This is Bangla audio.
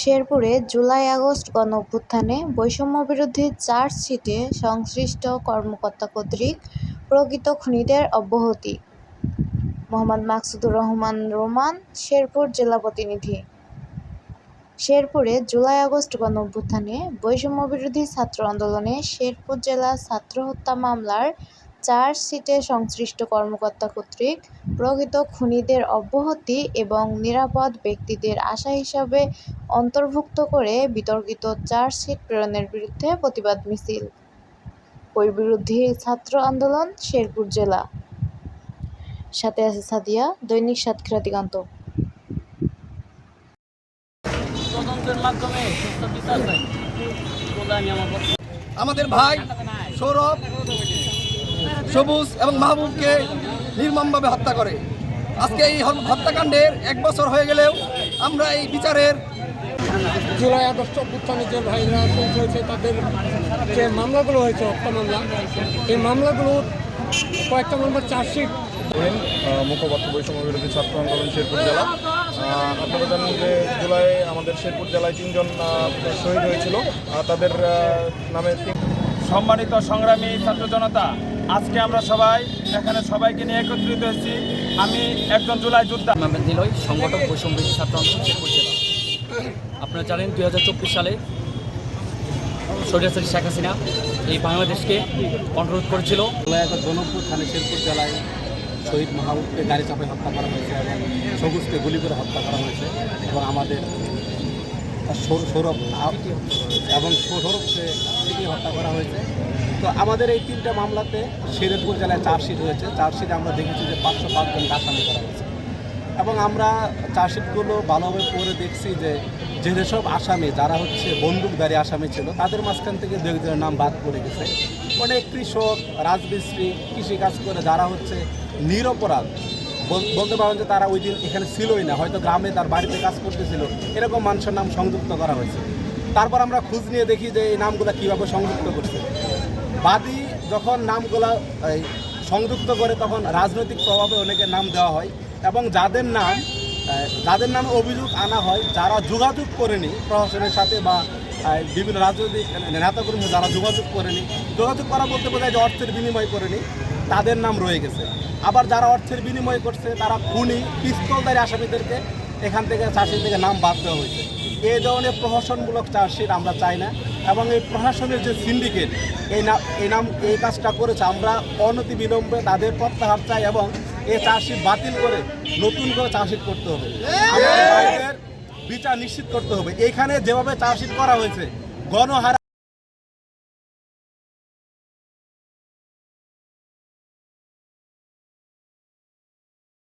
শেরপুরে জুলাই আগস্ট গণঅভ্যুত্থানে বৈষম্যবিরোধী চার্জশিটে সংশ্লিষ্ট কর্মকর্তা কর্তৃক প্রকৃত খুনিদের অব্যাহতি। মোহাম্মদ মাকসুদুর রহমান রোমান, শেরপুর জেলা প্রতিনিধি। শেরপুরে জুলাই আগস্ট গণঅভ্যুত্থানে বৈষম্যবিরোধী ছাত্র আন্দোলনে শেরপুর জেলা ছাত্র হত্যা মামলার চার্জশিটে সংশ্লিষ্ট কর্মকর্তা কর্তৃক প্রকৃত খুনিদের অব্যাহতি এবং নিরাপদ ব্যক্তিদের আশা হিসাবে অন্তর্ভুক্ত করে বিতর্কিত চার্জশিট প্রেরণের বিরুদ্ধে প্রতিবাদ মিছিল। বৈবিরোধী ছাত্র আন্দোলন শেরপুর জেলা। সাথে আছে সাদিয়া দৈনিক সাতক্ষীরা দিগন্ত। তদন্তের মাধ্যমে আমাদের ভাই সৌরভ সবুজ এবং মাহবুবকে নির্মমভাবে হত্যা করে। আজকে এই হত্যাকাণ্ডের এক বছর হয়ে গেলেও আমরা এই বিচারের জুলাই আগস্ট অভ্যুত্থানে যে ভাইরা শহীদ হয়েছে তাদের যে মামলাগুলো হয়েছে হত্যা মামলা এই মামলাগুলো কয়েকটা মামলার চার্জশিট। মুখপাত্র বৈষম্য বিরোধী ছাত্র আন্দোলন শেরপুর জেলা। আপনারা জানেন যে জুলাই আমাদের শেরপুর জেলায় তিনজন শহীদ হয়েছিল তাদের নামে সম্মানিত সংগ্রামী ছাত্র জনতা আজকে আমরা সবাই এখানে সবাইকে নিয়ে একত্রিত হয়েছি। আমি একজন জুলাই যোদ্ধা। মোহাম্মদ নিলয় সংগঠক বৈষম্য ছাত্র আন্দোলন আপনারা জানেন দুই হাজার চব্বিশ সালে সৈরাচারী শেখ হাসিনা এই বাংলাদেশকে অনুরোধ করেছিল। জনপুর থানে শেরপুর জেলায় শহীদ মাহবুবকে গাড়ি চাপে হত্যা করা হয়েছে এবং সবুজকে গুলি করে হত্যা করা হয়েছে এবং আমাদের সৌরভ এবং সৌরভকে হত্যা করা হয়েছে। তো আমাদের এই তিনটা মামলাতে শেরপুর জেলায় চার্জশিট হয়েছে। চার্জশিটে আমরা দেখেছি যে পাঁচশো পাঁচজনকে আসামি করা হয়েছে। এবং আমরা চার্জশিটগুলো ভালোভাবে পড়ে দেখছি যে যে যেসব আসামি, যারা হচ্ছে বন্দুকধারী আসামি ছিল, তাদের মাঝখান থেকে দু একজনের নাম বাদ পড়ে গেছে। অনেক কৃষক, রাজমিস্ত্রি কৃষিকাজ করে যারা হচ্ছে নিরপরাধ। বল- বলতে পারেন যে তারা ওই দিন এখানে ছিলই না, হয়তো গ্রামে তার বাড়িতে কাজ করতেছিল। এরকম মানুষের নাম সংযুক্ত করা হয়েছে। তারপর আমরা খোঁজ নিয়ে দেখি যে এই নামগুলো কীভাবে সংযুক্ত করছে। বাদী যখন নামগুলা সংযুক্ত করে তখন রাজনৈতিক প্রভাবে অনেকের নাম দেওয়া হয় এবং যাদের নাম যাদের নামে অভিযোগ আনা হয়, যারা যোগাযোগ করেনি প্রশাসনের সাথে বা বিভিন্ন রাজনৈতিক নেতাকর্মী যারা যোগাযোগ করেনি, যোগাযোগ করা বলতে বোঝায় যে অর্থের বিনিময় করেনি, তাদের নাম রয়ে গেছে। আবার যারা অর্থের বিনিময় করছে, তারা খুনি, পিস্তলদারি আসামিদেরকে এখান থেকে চাষি থেকে নাম বাদ দেওয়া হয়েছে। এই ধরনের প্রহসনমূলক চার্জশিট আমরা চাই না এবং এই প্রশাসনের যে সিন্ডিকেট এই নাম এই নাম এই কাজটা করেছে, আমরা অনতি বিলম্বে তাদের প্রত্যাহার চাই এবং এই চার্জশিট বাতিল করে নতুন করে চার্জশিট করতে হবে। বিচার নিশ্চিত করতে হবে। এখানে যেভাবে চার্জশিট করা হয়েছে, গণহারা